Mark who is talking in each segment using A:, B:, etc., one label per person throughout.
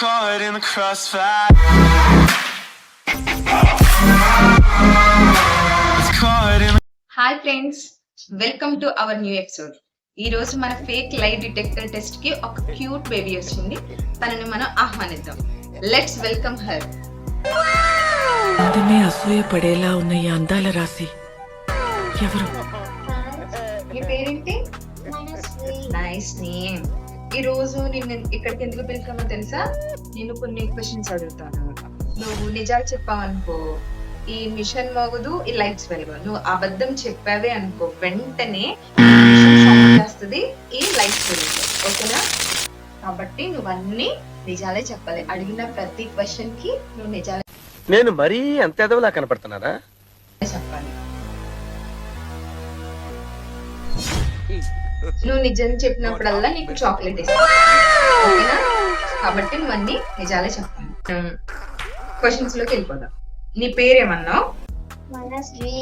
A: caught in the crossfire.
B: Hi friends welcome to our new episode ఈ రోజు మన fake lie detector టెస్ట్కి ఒక క్యూట్ బేబీ వచ్చింది. తనని మనం ఆహ్వానిద్దాం. లెట్స్ వెల్కమ్ హర్
C: అందరినీ అసూయ పడేలా ఉన్న ఈ అందాల రాశి. ఎవరు?
B: మీ పేరేంటి? నైస్ నేమ్ ఈ రోజు నిన్ను ఇక్కడికి ఎందుకు పిలిచామో తెలుసా? నేను కొన్ని క్వశ్చన్స్ అడుగుతాను. నువ్వు నిజాలు చెప్పావనుకో ఈ మిషన్ మోగదు ఈ లైట్స్ వెలుగు నువ్వు అబద్ధం చెప్పావే అనుకో వెంటనే చేస్తుంది ఈ లైట్స్ వెలుగుతాయి ఓకేనా? కాబట్టి నువ్వన్నీ నిజాలే చెప్పాలి. అడిగిన ప్రతి క్వశ్చన్కి నువ్వు నిజాలే
D: నేను మరీ అంత ఎదవలా కనపడుతున్నారా
B: చెప్పాలి. నువ్వు నిజం చెప్పినప్పుడల్లా నీకు చాక్లెట్ ఇస్తాను ఓకేనా? కాబట్టి నువ్వు అన్ని నిజాలే చెప్పాలి. క్వశ్చన్స్లోకి వెళ్ళిపోదాం. నీ పేరేమన్నావు?
E: మనశ్రీ.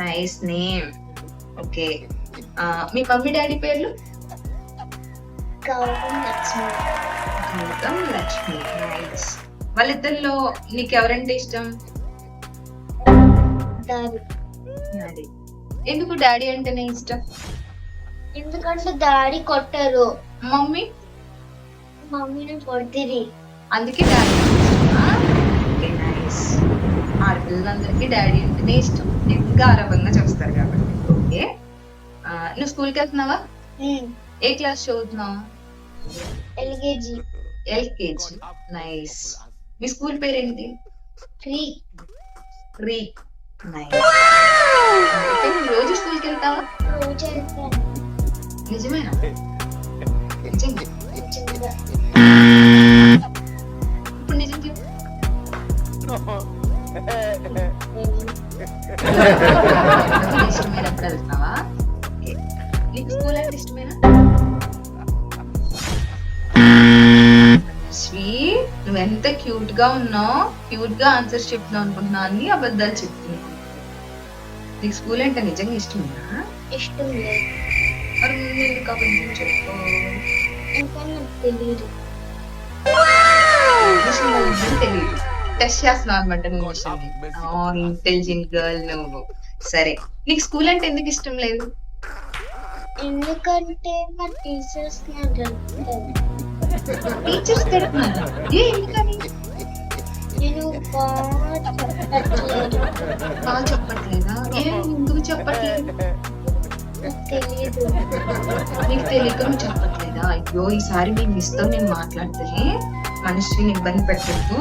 B: Nice name okay. మీ మమ్మీ డాడీ పేర్లు?
E: గౌరవం లక్ష్మి.
B: గౌతమ్ లక్ష్మి. నైస్ వాళ్ళిద్దరిలో నీకు ఎవరంటే ఇష్టం? డాడీ. ఎందుకు డాడీ అంటేనే ఇష్టం?
E: ఎందుకంటే దాడి కొట్టరు.
B: మమ్మీ?
E: మమ్మీని కొట్టిరి
B: అందుకే డాడీ ఓకే నైస్. ఆడపిల్లలందరికీ డాడీ అంటేనే ఇష్టం. ఇంకా ఆరభంగా చూస్తారు కాబట్టి. ఓకే? నువ్వు స్కూల్కి వెళ్తున్నావా? ఏ క్లాస్ చదువుతున్నావు?
E: ఎల్కేజీ.
B: ఎల్కేజీ. నైస్. మీ స్కూల్ పేరేంటి?
E: త్రీ.
B: రీ నైస్. రోజు స్కూల్కి వెళ్తావా?
E: రోజు వెళ్తాను.
B: నిజమేనా? ఇప్పుడు నిజం చెప్పు. నీకు ఇష్టమైనప్పుడు వెళ్తున్నావా? ఓకే. నీకు స్కూల్ అంటే ఇష్టమేనా? శ్రీ నువ్వు ఎంత క్యూట్గా ఉన్నావు క్యూట్గా ఆన్సర్స్ చెప్తున్నావు అనుకుంటున్నా అన్ని అబద్ధాలు చెప్తున్నావు. నీకు స్కూల్ అంటే నిజంగా ఇష్టమేనా?
E: ఇష్టం లేదు.
B: మరి ముందు ఎందుకు అబద్ధం చెప్పు.
E: ఇంకా నాకు తెలియదు
B: విషయం వాళ్ళిద్దరికీ తెలియదు టెస్ట్ చేస్తున్నావు అనమాట నువ్వు విషయాన్ని ఇంటెలిజెంట్ గర్ల్ నువ్వు. సరే. నీకు స్కూల్ అంటే ఎందుకు ఇష్టం లేదు?
E: ఎందుకంటే మా టీచర్స్
B: టీచర్స్ తిడుతున్నారు? ఏ ఎందుకని?
E: నేను బాగా చెప్పట్లేదు.
B: బాగా చెప్పట్లేదా? ఏ ఎందుకు చెప్పట్లేదు?
E: నీకు
B: తెలియక నువ్వు చెప్పట్లేదా? అయ్యో ఈసారి మీ మిస్తో నేను మాట్లాడితే మనశ్రీని ఇబ్బంది పెట్టద్దు.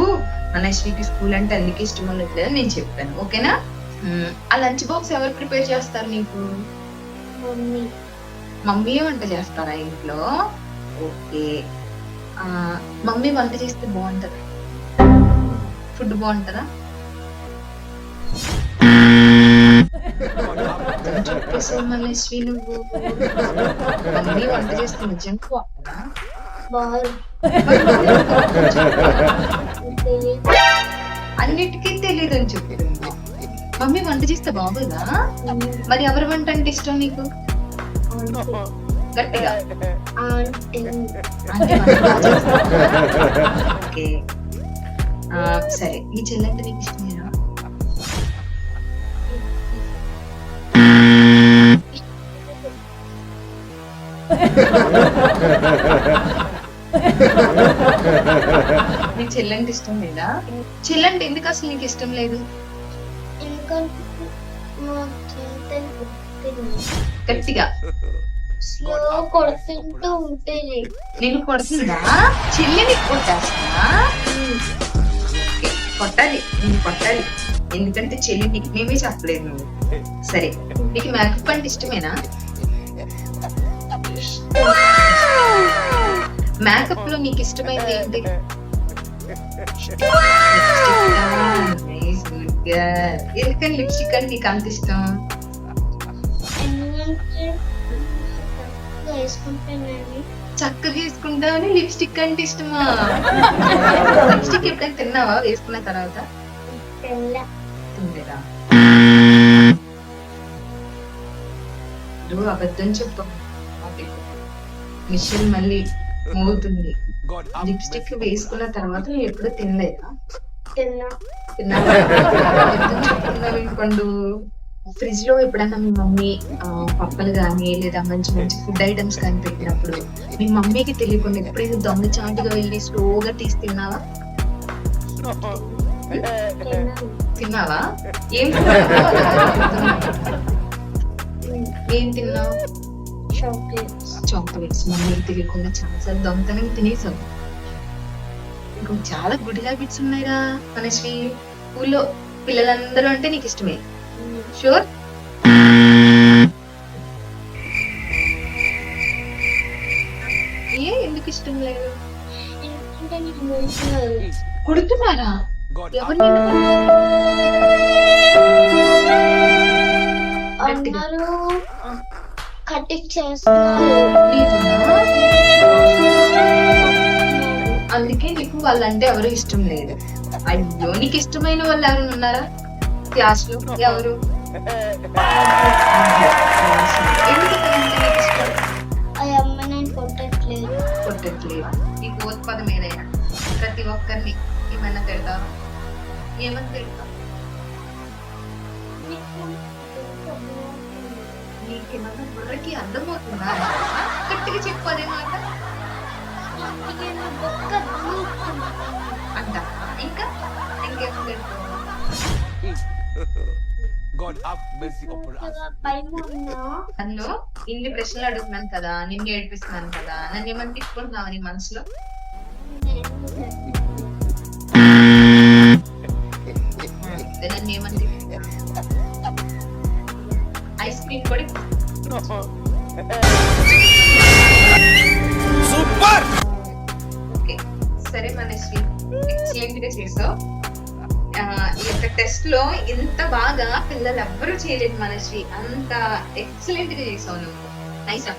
B: మనశ్రీకి స్కూల్ అంటే అందుకే ఇష్టం ఉండట్లేదు నేను చెప్పాను. ఓకేనా. ఆ లంచ్ బాక్స్ ఎవరు ప్రిపేర్ చేస్తారు నీకు?
E: మమ్మీ.
B: వంట చేస్తారా ఇంట్లో? ఓకే. మమ్మీ వంట చేస్తే బాగుంటదా? ఫుడ్ బాగుంటదా? మల్లేశ్వరి నువ్వు మమ్మీ వంట అన్నిటికీ తెలియదు అని చెప్తున్నా మమ్మీ వంట చేస్తే బాగోదా? మరి ఎవరి వంట అంటే ఇష్టం నీకు? గట్టిగా. సరే. నీ చెల్లంటే నీకు ఇష్టమేనా? నీ చెల్లంటే ఇష్టం లేదా? చెల్లంటే ఎందుకు అసలు నీకు ఇష్టం లేదు?
E: మా
B: గట్టిగా.
E: స్లో కొడుతుంటూ ఉంటుంది
B: నేను కొడుతుందా? చెల్లిని కొట్టేస్తా కొట్టాలి నేను కొట్టాలి. ఎందుకంటే చెల్లి నీకు మేమే చెప్పలేదు నువ్వు సరే నీకు మేకప్ అంటే ఇష్టమేనా? మేకప్లో నీకు ఇష్టమైంది ఏంటి? ఎందుకని లిప్స్టిక్ అంటే నీకు అంత ఇష్టం? చక్కగా వేసుకుంటావని లిప్స్టిక్ అంటే ఇష్టమా? లిప్స్టిక్ ఎప్పుడైనా తిన్నావా? వేసుకున్న తర్వాత? అబద్ధం చెప్పు మిషన్ మళ్ళీ మోగుతుంది. లిప్స్టిక్ వేసుకున్న తర్వాత ఎప్పుడు తినలేదా? పండు ఫ్రిడ్జ్లో ఎప్పుడైనా మీ మమ్మీ పప్పలు కానీ లేదా మంచి మంచి ఫుడ్ ఐటమ్స్ కానీ పెట్టినప్పుడు మీ మమ్మీకి తెలియకుండా ఎప్పుడైతే దొంగచాటుగా వెళ్ళి స్లోగా తీసి తిన్నావా?
E: తిన్నాను
B: తిన్నావా? ఏం తిన్నావు? ఏం తిన్నావు?
E: చాక్లెట్స్
B: చాక్లెట్స్ మమ్మీకి తెలియకుండా చాలా దొంగతనం తినేసాం. నీకు చాలా గుడ్ హ్యాబిట్స్ ఉన్నాయిరా మనశ్రీ. ఊళ్ళో పిల్లలందరూ అంటే నీకు ఇష్టమే. షూర్ ఏ ఎందుకు ఇష్టం లేదు?
E: ఎందుకంటే
B: కొడుతున్నారా ఎవరు
E: అన్నారు. కటింగ్ చేస్తున్నారు?
B: అందుకే నీకు వాళ్ళంటే ఎవరు ఇష్టం లేదు. అయ్యో నీకు ఇష్టమైన వాళ్ళు ఎవరు ఉన్నారా? క్లాస్లో ఎవరు నీకు
E: కొట్టట్లేదు.
B: కొట్టట్లేదు. ఈ పదం ఏదైనా? ప్రతి ఒక్కరిని ఏమైనా తిడతా ఏమని తిడతా నీకేమన్నా బుర్రకి అర్థమవుతుందా? గట్టిగా చెప్పు అదే మాట అంట ఇంకా ఇంకేం ఇన్ని ప్రశ్నలు అడుగుతున్నాను కదా నిన్ను ఏడిపిస్తున్నాను కదా నన్ను ఏమని తిట్టుకుంటున్నావు నీ మనసులో? నన్ను ఏమని కూడా ఓకే సరే మనశ్రీ ఎక్సలెంట్గా చేసావు. ఆ, ఈ యొక్క టెస్ట్లో ఇంత బాగా పిల్లలు ఎవ్వరూ చేయలేదు మనశ్రీ. అంత ఎక్సలెంట్గా చేసావు నువ్వు. నైసా?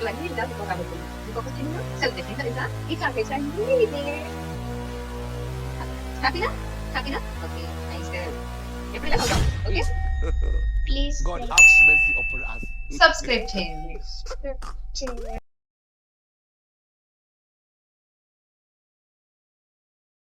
B: ఇవన్నీ ఇలా కాబట్టి ఇంకొక చిన్న సెలబ్రేషన్ తెలుసా ఈ చాక్లెట్స్ అన్నీ హ్యాపీనా? హ్యాపీనా? Okay nice April Ahuja. Okay?
E: Please
F: God have mercy upon us.
B: Subscribe to
E: him. subscribe to